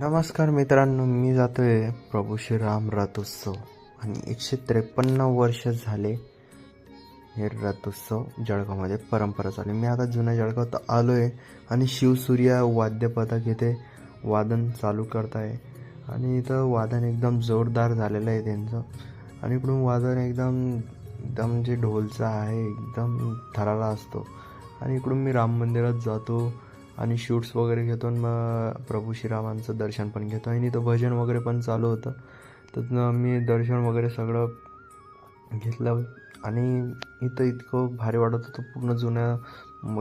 नमस्कार मित्रांनो मी जातोय प्रभू श्रीराम रथोत्सव. आणि एकशे त्रेपन्न वर्ष झाले हे रथोत्सव जळगावमध्ये परंपरा चालू मी आता जुन्या जळगावात आलो आहे आणि शिवसूर्या वाद्यपथक इथे वादन चालू करताय. आणि इथं वादन एकदम जोरदार झालेलं आहे त्यांचं. आणि इकडून वादन एकदम एकदम जे ढोलचं आहे एकदम थराला असतो. आणि इकडून मी राम मंदिरात जातो. आणि शूट्स वगैरे घेतो आणि मग प्रभू श्रीरामांचं दर्शन पण घेतो. आणि इथं भजन वगैरे पण चालू होतं. तर मी दर्शन वगैरे सगळं घेतलं. आणि इथं इतकं भारी वाटत होतं. पूर्ण जुन्या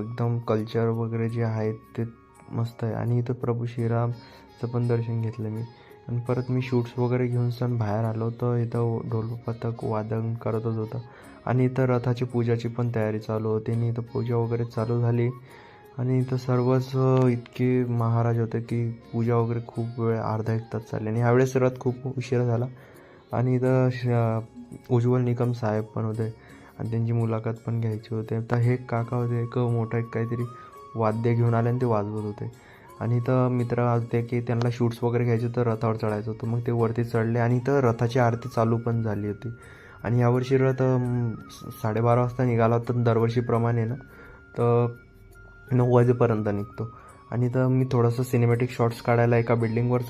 एकदम कल्चर वगैरे जे आहे ते मस्त आहे. आणि इथं प्रभू श्रीरामचं पण दर्शन घेतलं मी. आणि परत मी शूट्स वगैरे घेऊन सण बाहेर आलो तर इथं ढोल पथक वादन करतच होतं. आणि इथं रथाची पूजाची पण तयारी चालू होती. आणि इथं पूजा वगैरे चालू झाली. आणि इथं सर्वच इतके महाराज होते की पूजा वगैरे खूप वेळ अर्धा एक तास चालली. आणि ह्यावेळेस रथ खूप उशिरा झाला. आणि इथं श- उज्ज्वल निकम साहेब पण होते. आणि त्यांची मुलाखत पण घ्यायची होते. तर हे काका होते एक मोठं एक काहीतरी वाद्य घेऊन आले आणि ते वाजवत होते. आणि इथं मित्र होते की त्यांना शूट्स वगैरे घ्यायचे तर रथावर चढायचं होतं. मग ते वरती चढले आणि इथं रथाची आरती चालू पण झाली होती. आणि यावर्षी रथ साडेबारा वाजता निघाला होता. दरवर्षीप्रमाणे ना. तर नऊ वाजेपर्यंत निघतो. आणि तर मी थोडंसं सिनेमॅटिक शॉट्स काढायला एका बिल्डिंगवर चढ